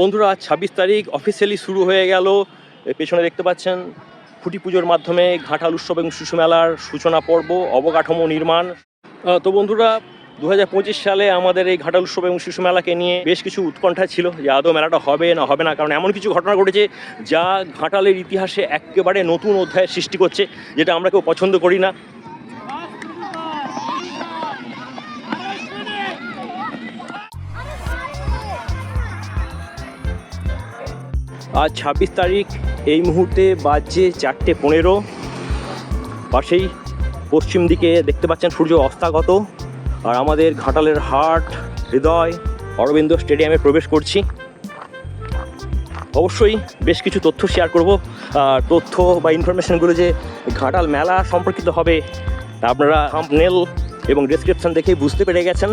বন্ধুরা আজ ছাব্বিশ তারিখ অফিসিয়ালি শুরু হয়ে গেল। পেছনে দেখতে পাচ্ছেন খুঁটি পুজোর মাধ্যমে ঘাটাল উৎসব এবং শিশু মেলার সূচনা পর্ব, অবকাঠামো নির্মাণ। তো বন্ধুরা দু হাজার পঁচিশ সালে আমাদের এই ঘাটাল উৎসব এবং শিশু মেলাকে নিয়ে বেশ কিছু উৎকণ্ঠা ছিল, যে আদৌ মেলাটা হবে না হবে না, কারণ এমন কিছু ঘটনা ঘটেছে যা ঘাটালের ইতিহাসে একেবারে নতুন অধ্যায়ের সৃষ্টি করছে, যেটা আমরা কেউ পছন্দ করি না। আজ ছাব্বিশ তারিখ, এই মুহূর্তে বাজে চারটে পনেরো। পাশেই পশ্চিম দিকে দেখতে পাচ্ছেন সূর্য অস্তাগত। আর আমাদের ঘাটালের হাট, হৃদয়, অরবিন্দ স্টেডিয়ামে প্রবেশ করছি। অবশ্যই বেশ কিছু তথ্য শেয়ার করব। তথ্য বা ইনফরমেশনগুলো যে ঘাটাল মেলা সম্পর্কিত হবে আপনারা থাম্বনেল এবং ডেসক্রিপশন দেখেই বুঝতে পেরে গেছেন।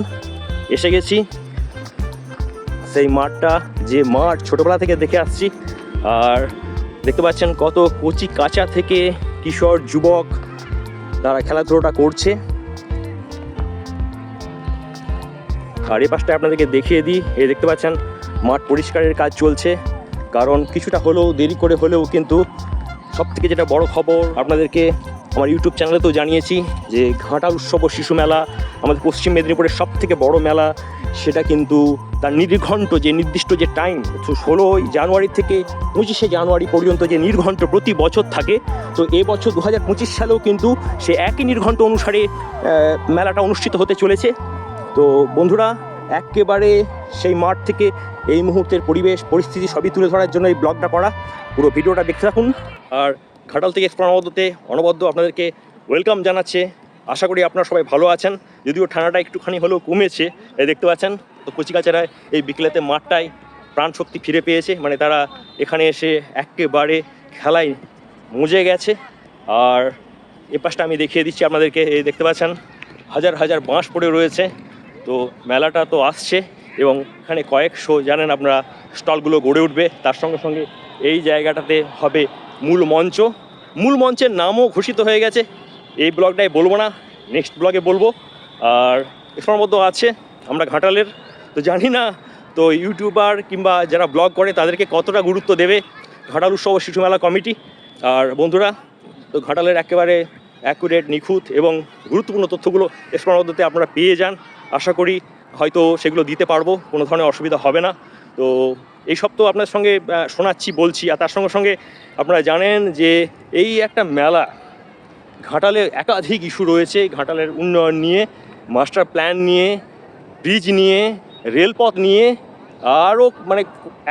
এসে গেছি। সেই মাঠটা যে মাঠ ছোটোবেলা থেকে দেখে আসছি আর দেখতে পাচ্ছেন কত কচি কাঁচা থেকে কিশোর যুবক তারা খেলাধুলোটা করছে। আর এ পাশটা আপনাদেরকে দেখিয়ে দিই, এই দেখতে পাচ্ছেন মাঠ পরিষ্কারের কাজ চলছে, কারণ কিছুটা হলেও দেরি করে হলেও কিন্তু সব থেকে যেটা বড় খবর আপনাদেরকে আমার ইউটিউব চ্যানেলে তো জানিয়েছি যে ঘাটাল উৎসব শিশু মেলা আমাদের পশ্চিম মেদিনীপুরের সব থেকে বড় মেলা। সেটা কিন্তু তার নির্ঘণ্ট যে নির্দিষ্ট যে টাইম ষোলোই জানুয়ারি থেকে পঁচিশে জানুয়ারি পর্যন্ত যে নির্ঘণ্ট প্রতি বছর থাকে, তো এবছর দু হাজার পঁচিশ সালেও কিন্তু সে একই নির্ঘণ্ট অনুসারে মেলাটা অনুষ্ঠিত হতে চলেছে। তো বন্ধুরা, একেবারে সেই মাঠ থেকে এই মুহূর্তের পরিবেশ, পরিস্থিতি সবই তুলে ধরার জন্য এই ব্লগটা করা। পুরো ভিডিওটা দেখতে থাকুন। আর ঘাটাল থেকে অনবদ্যতে অনবদ্য আপনাদেরকে ওয়েলকাম জানাচ্ছে। আশা করি আপনারা সবাই ভালো আছেন। যদিও ঠান্ডাটা একটুখানি হলেও কমেছে, এই দেখতে পাচ্ছেন, তো কচিকাচারা এই বিকেলেতে মাঠটায় প্রাণ শক্তি ফিরে পেয়েছে। মানে তারা এখানে এসে একেবারে খেলায় মজে গেছে। আর এ পাশটা আমি দেখিয়ে দিচ্ছি আপনাদেরকে, এই দেখতে পাচ্ছেন, হাজার হাজার বাঁশ পড়ে রয়েছে। তো মেলাটা তো আসছে এবং এখানে কয়েকশো, জানেন আপনারা, স্টলগুলো গড়ে উঠবে। তার সঙ্গে সঙ্গে এই জায়গাটাতে হবে মূল মঞ্চ। মূল মঞ্চের নামও ঘোষিত হয়ে গেছে। এই ব্লগটাই বলব না, নেক্সট ব্লগে বলব। আর এসবের মধ্যে আছে আমরা ঘাটালের, তো জানি না, তো ইউটিউবার কিংবা যারা ব্লগ করে তাদেরকে কতটা গুরুত্ব দেবে। ঘাটাল উৎসব ও শিশু মেলা কমিটি। আর বন্ধুরা, তো ঘাটালের একেবারে অ্যাকুরেট নিখুঁত এবং গুরুত্বপূর্ণ তথ্যগুলো এসবের মধ্যে আপনারা পেয়ে যান। আশা করি হয়তো সেগুলো দিতে পারব, কোনো ধরনের অসুবিধা হবে না। তো এইসব তো আপনার সঙ্গে শোনাচ্ছি, বলছি। আর তার সঙ্গে সঙ্গে আপনারা জানেন যে এই একটা মেলা ঘাটালে একাধিক ইস্যু রয়েছে। ঘাটালের উন্নয়ন নিয়ে, মাস্টার প্ল্যান নিয়ে, ব্রিজ নিয়ে, রেলপথ নিয়ে আরও মানে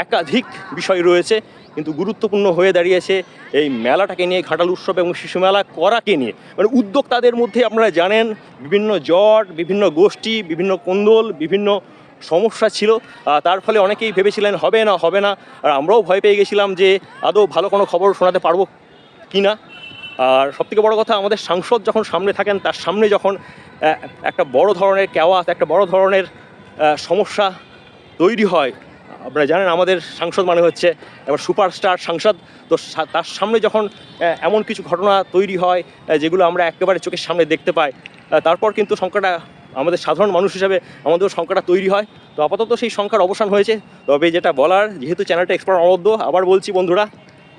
একাধিক বিষয় রয়েছে। কিন্তু গুরুত্বপূর্ণ হয়ে দাঁড়িয়েছে এই মেলাটাকে নিয়ে, ঘাটাল উৎসব এবং শিশু মেলা করাকে নিয়ে। মানে উদ্যোক্তাদের মধ্যে আপনারা জানেন, বিভিন্ন জট, বিভিন্ন গোষ্ঠী, বিভিন্ন কোন্দল, বিভিন্ন সমস্যা ছিল তার ফলে অনেকেই ভেবেছিলেন, হবে না হবে না। আর আমরাও ভয় পেয়ে গেছিলাম যে, আদৌ ভালো কোনো খবর শোনাতে পারব কি না? আর সবথেকে বড় কথা, আমাদের সাংসদ যখন সামনে থাকেন, তার সামনে যখন একটা বড় ধরনের কেওয়াত একটা বড় ধরনের সমস্যা তৈরি হয়, আপনারা জানেন আমাদের সাংসদ মানে হচ্ছে এবার সুপারস্টার সাংসদ, তো তার সামনে যখন এমন কিছু ঘটনা তৈরি হয় যেগুলো আমরা একেবারে চোখের সামনে দেখতে পাই তারপর কিন্তু সংখ্যাটা আমাদের সাধারণ মানুষ হিসাবে আমাদেরও সংখ্যাটা তৈরি হয়। তো আপাতত সেই সংখ্যার অবসান হয়েছে। তবে যেটা বলার, যেহেতু চ্যানেলটা এক্সপার্ট অনবদ্য, আবার বলছি বন্ধুরা,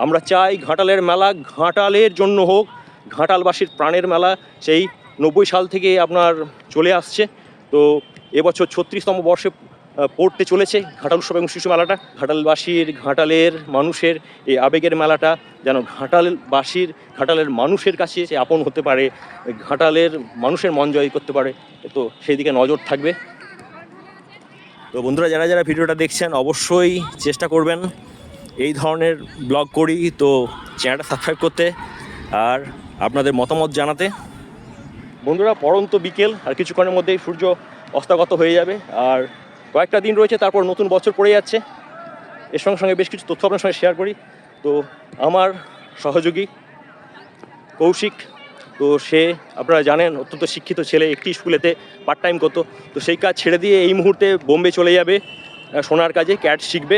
আমরা চাই ঘাটালের মেলা ঘাটালের জন্য হোক, ঘাটালবাসীর প্রাণের মেলা, সেই নব্বই সাল থেকে আপনার চলে আসছে। তো এবছর ছত্রিশতম বর্ষে পড়তে চলেছে ঘাটাল উৎসব এবং শিশু মেলাটা। ঘাটালবাসীর, ঘাটালের মানুষের এই আবেগের মেলাটা যেন ঘাটালবাসীর, ঘাটালের মানুষের কাছে সে আপন হতে পারে, ঘাটালের মানুষের মন জয় করতে পারে, তো সেই দিকে নজর থাকবে। তো বন্ধুরা, যারা যারা ভিডিওটা দেখছেন, অবশ্যই চেষ্টা করবেন এই ধরনের ব্লগ করি। তো চ্যানেলটা সাবস্ক্রাইব করতে আর আপনাদের মতামত জানাতে। বন্ধুরা পরন্ত বিকেল আর কিছুক্ষণের মধ্যেই সূর্য অস্তাগত হয়ে যাবে। আর কয়েকটা দিন রয়েছে, তারপর নতুন বছর পড়ে যাচ্ছে। এর সঙ্গে সঙ্গে বেশ কিছু তথ্য আপনার সঙ্গে শেয়ার করি। তো আমার সহযোগী কৌশিক, তো সে আপনারা জানেন, অত্যন্ত শিক্ষিত ছেলে, একটি স্কুলেতে পার্ট টাইম করতো। তো সেই কাজ ছেড়ে দিয়ে এই মুহূর্তে বোম্বে চলে যাবে সোনার কাজে ক্যাট শিখবে।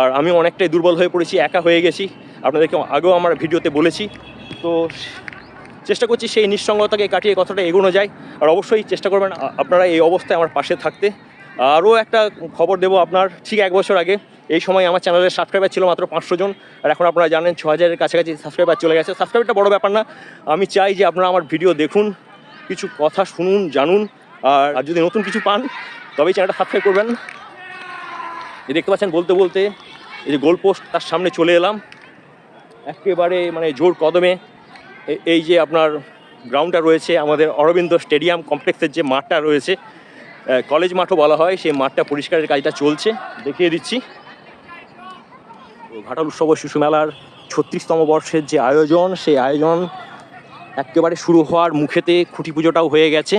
আর আমি অনেকটাই দুর্বল হয়ে পড়েছি, একা হয়ে গেছি। আপনাদেরকে আগেও আমার ভিডিওতে বলেছি। তো চেষ্টা করছি সেই নিঃসঙ্গতাকে কাটিয়ে কথাটা এগোনো যায়। আর অবশ্যই চেষ্টা করবেন আপনারা এই অবস্থায় আমার পাশে থাকতে। আরও একটা খবর দেবো আপনার। ঠিক এক বছর আগে এই সময় আমার চ্যানেলের সাবস্ক্রাইবার ছিল মাত্র পাঁচশো জন। আর এখন আপনারা জানেন ছ হাজারের কাছাকাছি সাবস্ক্রাইবার চলে গেছে। সাবস্ক্রাইবারটা বড় ব্যাপার না। আমি চাই যে আপনারা আমার ভিডিও দেখুন, কিছু কথা শুনুন, জানুন। আর যদি নতুন কিছু পান, তবেই চ্যানেলটা সাবস্ক্রাইব করবেন। এই দেখতে পাচ্ছেন বলতে বলতে এই যে গোল পোস্ট তার সামনে চলে এলাম। একেবারে মানে জোর কদমে। এই যে আপনার গ্রাউন্ডটা রয়েছে, আমাদের অরবিন্দ স্টেডিয়াম কমপ্লেক্সের যে মাঠটা রয়েছে কলেজ মাঠও বলা হয়, সেই মাঠটা পরিষ্কারের কাজটা চলছে, দেখিয়ে দিচ্ছি। ঘাটাল উৎসব শিশু মেলার ছত্রিশতম বর্ষের যে আয়োজন, সেই আয়োজন একেবারে শুরু হওয়ার মুখেতে খুঁটি পুজোটাও হয়ে গেছে।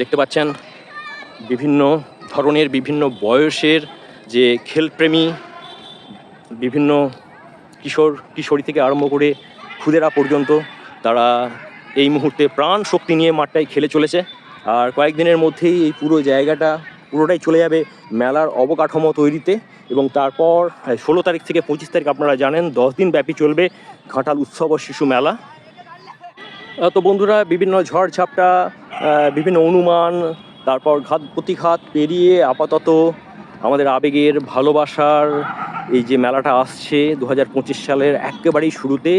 দেখতে পাচ্ছেন বিভিন্ন ধরনের, বিভিন্ন বয়সের যে খেলপ্রেমী, বিভিন্ন কিশোর, কিশোরী থেকে আরম্ভ করে খুদেরা পর্যন্ত তারা এই মুহূর্তে প্রাণ শক্তি নিয়ে মাঠটায় খেলে চলেছে। আর কয়েকদিনের মধ্যেই এই পুরো জায়গাটা পুরোটাই চলে যাবে মেলার অবকাঠামো তৈরিতে এবং তারপর ষোলো তারিখ থেকে পঁচিশ তারিখ আপনারা জানেন, দশ দিন ব্যাপী চলবে ঘাটাল উৎসব ও শিশু মেলা। তো বন্ধুরা, বিভিন্ন ঝড়ঝাপটা বিভিন্ন অনুমান, তারপর ঘাত, প্রতিঘাত পেরিয়ে আপাতত আমাদের আবেগের, ভালোবাসার এই যে মেলাটা আসছে দু হাজার পঁচিশ সালের একেবারেই শুরুতে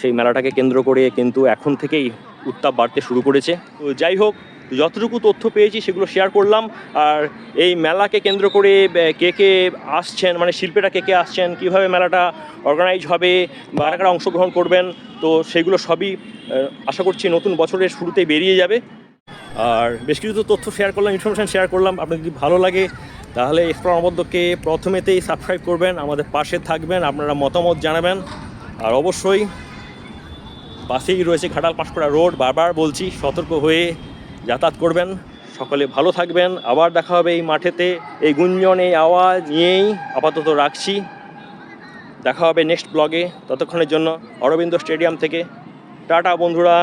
সেই মেলাটাকে কেন্দ্র করে কিন্তু এখন থেকেই উত্তাপ বাড়তে শুরু করেছে। তো যাই হোক, যতটুকু তথ্য পেয়েছি সেগুলো শেয়ার করলাম। আর এই মেলাকে কেন্দ্র করে কে কে আসছেন মানে শিল্পীরা কে কে আসছেন, কীভাবে মেলাটা অর্গানাইজ হবে বা কারা অংশগ্রহণ করবেন, তো সেগুলো সবই আশা করছি নতুন বছরের শুরুতেই বেরিয়ে যাবে। আর বেশ কিছু তথ্য শেয়ার করলাম ইনফরমেশান শেয়ার করলাম। আপনার যদি ভালো লাগে তাহলে এক্সপ্লোর অবদ্ধকে প্রথমেতেই সাবস্ক্রাইব করবেন, আমাদের পাশে থাকবেন, আপনারা মতামত জানাবেন। আর অবশ্যই পাশেই রয়েছে ঘাটাল পাঁশকুড়া রোড, বারবার বলছি, সতর্ক হয়ে যাতায়াত করবেন। সকলে ভালো থাকবেন, আবার দেখা হবে এই মাঠেতে। এই গুঞ্জন, এই আওয়াজ নিয়েই আপাতত রাখছি। দেখা হবে নেক্সট ব্লগে ততক্ষণের জন্য অরবিন্দ স্টেডিয়াম থেকে। টাটা বন্ধুরা।